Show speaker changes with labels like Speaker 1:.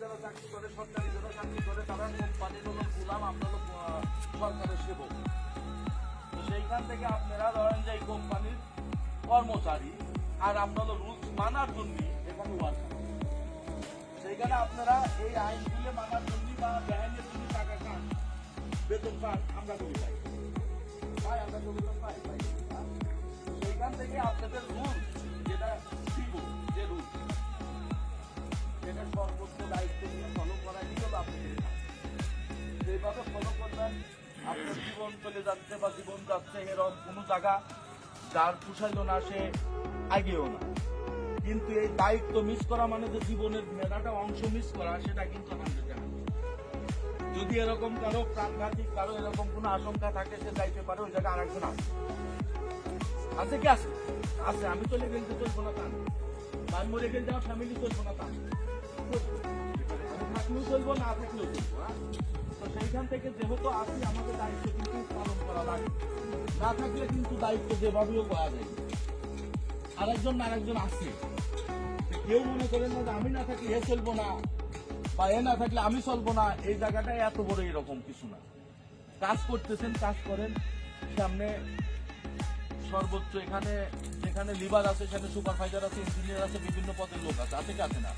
Speaker 1: যারা চাকরি করে, সরকারি যারা চাকরি করে, তারা কোম্পানির হলো গুলাম তো সেইখান থেকে আপনারা ধরেন যে কোম্পানির কর্মচারী, আর হলো রুলস মানার জন্য এখানে সেইখানে আপনারা এই আইনগুলো মানার জন্য বা ব্যাংকের জন্য টাকা খান, বেতন পান, আমরা করি আমরা সেইভাবে ফলো করবেন আপনার জীবন চলে যাচ্ছে বা জীবন যাচ্ছে এরকম কোনো জায়গা যার পুষাইল না, সে আগেও না কিন্তু এই দায়িত্ব মিস করা মানে যে জীবনের মেলাটা অংশ মিস করা, সেটা কিন্তু জানা যদি এরকম কারও প্রাণঘাতী, কারও এরকম কোনো আশঙ্কা থাকে, সে যাইতে পারে, ওই জায়গায় আরেকজন আছে আছে কি আছে আছে, আমি চলে গেলে তো চলবো না তা না। বা আমি মরে গেলে আমার ফ্যামিলি চলবো না তা না। আমি থাকলেও চলবো, না থাকলেও চলবো হ্যাঁ? সেইখান থেকে যেহেতু আসি, আমাদের দায়িত্ব কিন্তু পালন করা লাগে। না থাকলে কিন্তু দায়িত্ব যেভাবেও করা যায়। আরেকজন আরেকজন আছে কেউ মনে করেন না যে আমি না থাকলে এ চলবো না, বা এ না থাকলে আমি চলবো না, এই জায়গাটায় এত বড় এরকম কিছু না। কাজ করতেছেন, কাজ করেন, সামনে সর্বোচ্চ এখানে, যেখানে লিভার আছে, সেখানে সুপারভাইজার আছে ইঞ্জিনিয়ার আছে, বিভিন্ন পদের লোক আছে আছে কি আছে না?